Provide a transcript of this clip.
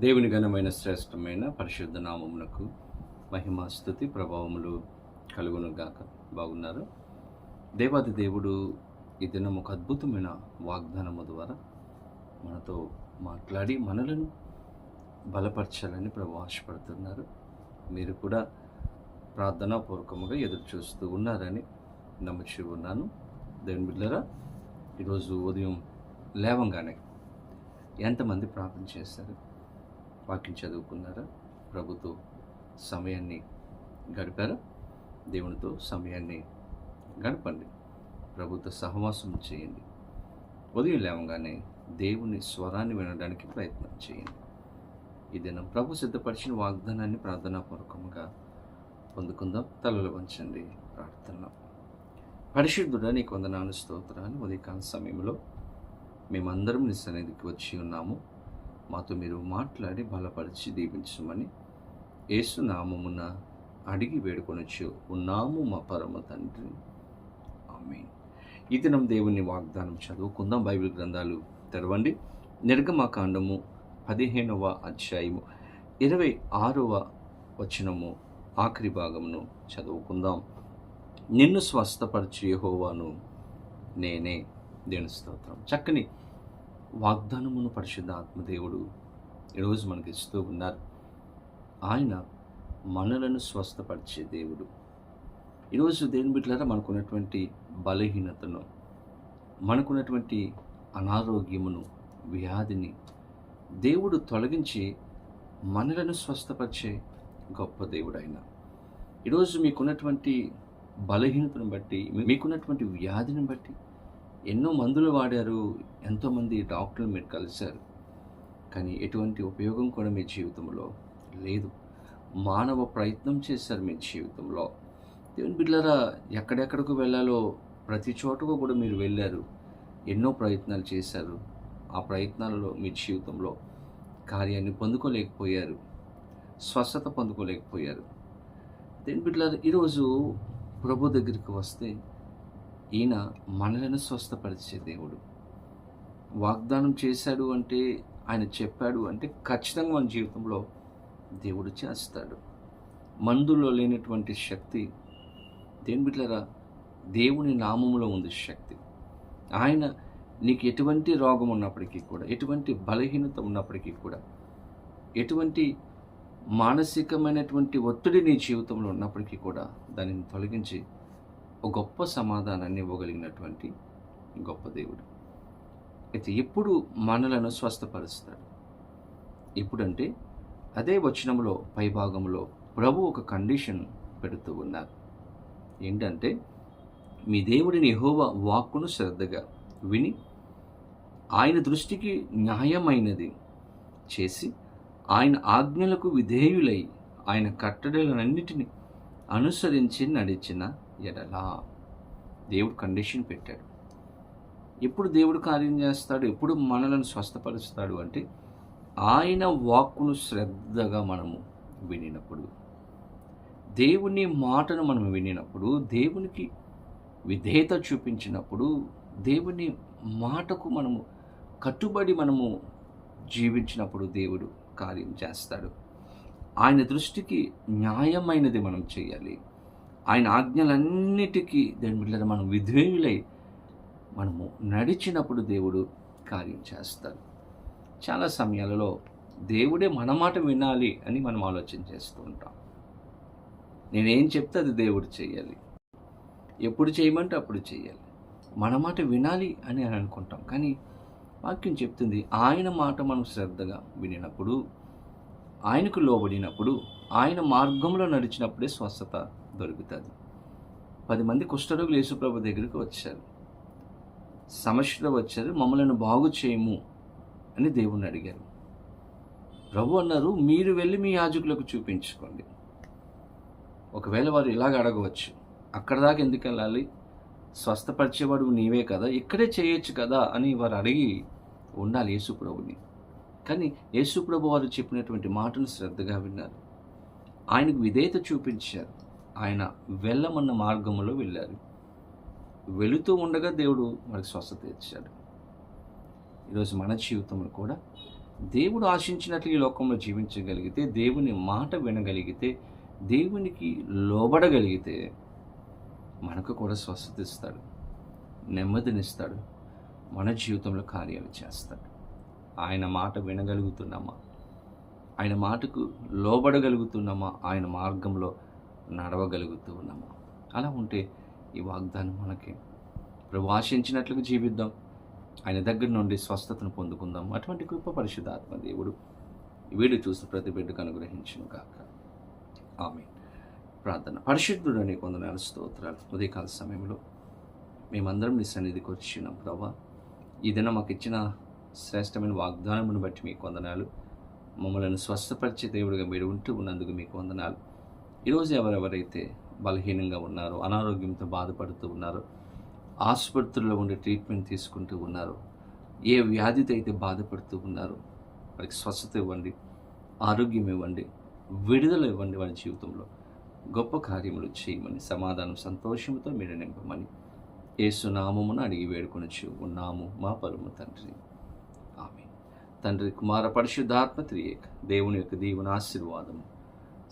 దేవుని ఘనమైన శ్రేష్టమైన పరిశుద్ధ నామమునకు మహిమ స్థుతి ప్రభావములు కలుగును గాక. బాగున్నారు? దేవాది దేవుడు ఈ దినం ఒక అద్భుతమైన వాగ్దానము ద్వారా మనతో మాట్లాడి మనలను బలపరచాలని ప్రభు ఆశపడుతున్నారు. మీరు కూడా ప్రార్థనాపూర్వకముగా ఎదురు చూస్తూ ఉన్నారని నమ్ముచి ఉన్నాను. దేవుని బిడ్డరా ఈరోజు ఉదయం లేవంగానే ఎంతమంది ప్రార్థన చేశారు? వాక్యం చదువుకున్నారా? ప్రభుతో సమయాన్ని గడిపారా? దేవునితో సమయాన్ని గడపండి. ప్రభుత్వ సహవాసం చేయండి. ఉదయం లేవగానే దేవుని స్వరాన్ని వినడానికి ప్రయత్నం చేయండి. ఈ దినం ప్రభు సిద్ధపరిచిన వాగ్దానాన్ని ప్రార్థనాపూర్వకంగా పొందుకుందాం. తలలు వంచండి. ప్రార్థన. పరిశుద్ధుడ నీకు వందనాలు స్తోత్రాలు. ఉదయకాల సమయంలో మేమందరం నీ సన్నిధికి వచ్చి ఉన్నాము. మాతో మీరు మాట్లాడి బలపరిచి దీవించమని ఏసునామమున అడిగి వేడుకొనొచ్చు. ఉన్నాము మా పరమ తండ్రి. ఆమె ఈ దినం దేవుని వాగ్దానం చదువుకుందాం. బైబిల్ గ్రంథాలు తెరవండి. నిర్గమకాండము పదిహేనవ అధ్యాయము ఇరవై ఆరవ వచనము ఆఖరి భాగమును చదువుకుందాం. నిన్ను స్వస్థపరిచే హోవాను నేనే దేని స్తోత్రం. చక్కని వాగ్దానమును పరిశుద్ధ ఆత్మదేవుడు ఈరోజు మనకి ఇస్తూ ఉన్నారు. ఆయన మనలను స్వస్థపరిచే దేవుడు. ఈరోజు దేని బిడ్డలారా మనకున్నటువంటి బలహీనతను మనకున్నటువంటి అనారోగ్యమును వ్యాధిని దేవుడు తొలగించి మనలను స్వస్థపరిచే గొప్ప దేవుడు ఆయన. ఈరోజు మీకున్నటువంటి బలహీనతను బట్టి మీకున్నటువంటి వ్యాధిని బట్టి ఎన్నో మందులు వాడారు ఎంతోమంది డాక్టర్లు మీరు కలిశారు. కానీ ఎటువంటి ఉపయోగం కూడా మీ జీవితంలో లేదు. మానవ ప్రయత్నం చేశారు మీ జీవితంలో. దేవుని బిడ్డలారా ఎక్కడెక్కడికి వెళ్ళాలో ప్రతి చోటకు కూడా మీరు వెళ్ళారు. ఎన్నో ప్రయత్నాలు చేశారు. ఆ ప్రయత్నాలలో మీ జీవితంలో కార్యాన్ని పొందుకోలేకపోయారు. స్వస్థత పొందుకోలేకపోయారు. దేని బిడ్డలారా ఈరోజు ప్రభు దగ్గరికి వస్తే ఈయన మనలను స్వస్థపరిచే దేవుడు. వాగ్దానం చేశాడు అంటే ఆయన చెప్పాడు అంటే ఖచ్చితంగా మన జీవితంలో దేవుడు చేస్తాడు. మందులో లేనటువంటి శక్తి దేని బిడ్డరా దేవుని నామములో ఉంది శక్తి. ఆయన నీకు ఎటువంటి రోగం ఉన్నప్పటికీ కూడా ఎటువంటి బలహీనత ఉన్నప్పటికీ కూడా ఎటువంటి మానసికమైనటువంటి ఒత్తిడి నీ జీవితంలో ఉన్నప్పటికీ కూడా దానిని తొలగించి ఒక గొప్ప సమాధానాన్ని ఇవ్వగలిగినటువంటి గొప్ప దేవుడు. అయితే ఎప్పుడు మనలను స్వస్థపరుస్తాడు? ఎప్పుడంటే అదే వచనంలో పైభాగంలో ప్రభు ఒక కండిషన్ పెడుతూ ఉన్నారు. ఏంటంటే మీ దేవుడిని యెహోవా వాక్కును శ్రద్ధగా విని ఆయన దృష్టికి న్యాయమైనది చేసి ఆయన ఆజ్ఞలకు విధేయులై ఆయన కట్టడలన్నిటిని అనుసరించి నడిచిన ఎడలా దేవుడు కండిషన్ పెట్టాడు. ఎప్పుడు దేవుడు కార్యం చేస్తాడు? ఎప్పుడు మనలను స్వస్థపరుస్తాడు అంటే ఆయన వాక్కును శ్రద్ధగా మనము వినినప్పుడు. దేవుని మాటను మనం వినినప్పుడు దేవునికి విధేయత చూపించినప్పుడు దేవుని మాటకు మనము కట్టుబడి మనము జీవించినప్పుడు దేవుడు కార్యం చేస్తాడు. ఆయన దృష్టికి న్యాయమైనది మనం చేయాలి. ఆయన ఆజ్ఞలన్నిటికీ దాని మీద మనం విధేయులై మనము నడిచినప్పుడు దేవుడు కార్యం చేస్తాడు. చాలా సమయాలలో దేవుడే మన మాట వినాలి అని మనం ఆలోచన చేస్తూ ఉంటాం. నేనేం చెప్తే అది దేవుడు చేయాలి ఎప్పుడు చేయమంటే అప్పుడు చేయాలి మన మాట వినాలి అని అని అనుకుంటాం. కానీ వాక్యం చెప్తుంది ఆయన మాట మనం శ్రద్ధగా వినినప్పుడు ఆయనకు లోబడినప్పుడు ఆయన మార్గంలో నడిచినప్పుడే స్వస్థత దొరుకుతుంది. పది మంది కుష్ఠరోగులు యేసుప్రభు దగ్గరికి వచ్చారు. సమస్యలో వచ్చారు మమ్మల్ని బాగు చేయము అని దేవుణ్ణి అడిగారు. ప్రభు అన్నారు మీరు వెళ్ళి మీ యాజకులకు చూపించుకోండి. ఒకవేళ వారు ఇలాగ అడగవచ్చు అక్కడ దాకా ఎందుకు వెళ్ళాలి? స్వస్థపరిచేవాడు నీవే కదా ఇక్కడే చేయొచ్చు కదా అని వారు అడిగి ఉండాలి యేసుప్రభుని. కానీ యేసుప్రభు వారు చెప్పినటువంటి మాటను శ్రద్ధగా విన్నారు. ఆయనకు విధేయత చూపించారు. ఆయన వెళ్ళమన్న మార్గంలో వెళ్ళారు. వెళుతూ ఉండగా దేవుడు మనకు స్వస్థత ఇచ్చాడు. ఈరోజు మన జీవితంలో కూడా దేవుడు ఆశించినట్లు ఈ లోకంలో జీవించగలిగితే దేవుని మాట వినగలిగితే దేవునికి లోబడగలిగితే మనకు కూడా స్వస్థత ఇస్తాడు. నెమ్మదినిస్తాడు. మన జీవితంలో కార్యాలు చేస్తాడు. ఆయన మాట వినగలుగుతున్నామా? ఆయన మాటకు లోబడగలుగుతున్నామా? ఆయన మార్గంలో నడవగలుగుతూ ఉన్నాము. అలా ఉంటే ఈ వాగ్దానం మనకి ప్రభు ఆశించినట్లుగా జీవిద్దాం. ఆయన దగ్గర నుండి స్వస్థతను పొందుకుందాం. అటువంటి కృప పరిశుద్ధాత్మ దేవుడు వీడు వీడియో చూసి ప్రతి బిడ్డకు అనుగ్రహించును కాక ఆమె ప్రార్థన. పరిశుద్ధుడు అనే కొందనాలు స్తోత్రాలు. ఉదయకాల సమయంలో మేమందరం మీ సన్నిధికి వచ్చినాం ప్రభా. ఈ దినం మాకు ఇచ్చిన శ్రేష్టమైన వాగ్దానమును బట్టి మీకు వందనాలు మమ్మల్ని స్వస్థపరిచే దేవుడిగా మీరు ఉంటూ ఉన్నందుకు మీకు వందనాలు ఈరోజు ఎవరెవరైతే బలహీనంగా ఉన్నారో అనారోగ్యంతో బాధపడుతూ ఉన్నారో ఆసుపత్రుల్లో ఉండే ట్రీట్మెంట్ తీసుకుంటూ ఉన్నారు ఏ వ్యాధితో అయితే బాధపడుతూ ఉన్నారో వారికి స్వస్థత ఇవ్వండి ఆరోగ్యం ఇవ్వండి విడుదల ఇవ్వండి వారి జీవితంలో. గొప్ప కార్యములు చేయమని సమాధానం సంతోషంతో మీరు నింపమని ఏసునామమును అడిగి వేడుకొనొచ్చు ఉన్నాము మా పరమ తండ్రి. ఆమె తండ్రి కుమార పరిశుద్ధాత్మ త్రియేక దేవుని యొక్క దీవుని ఆశీర్వాదము.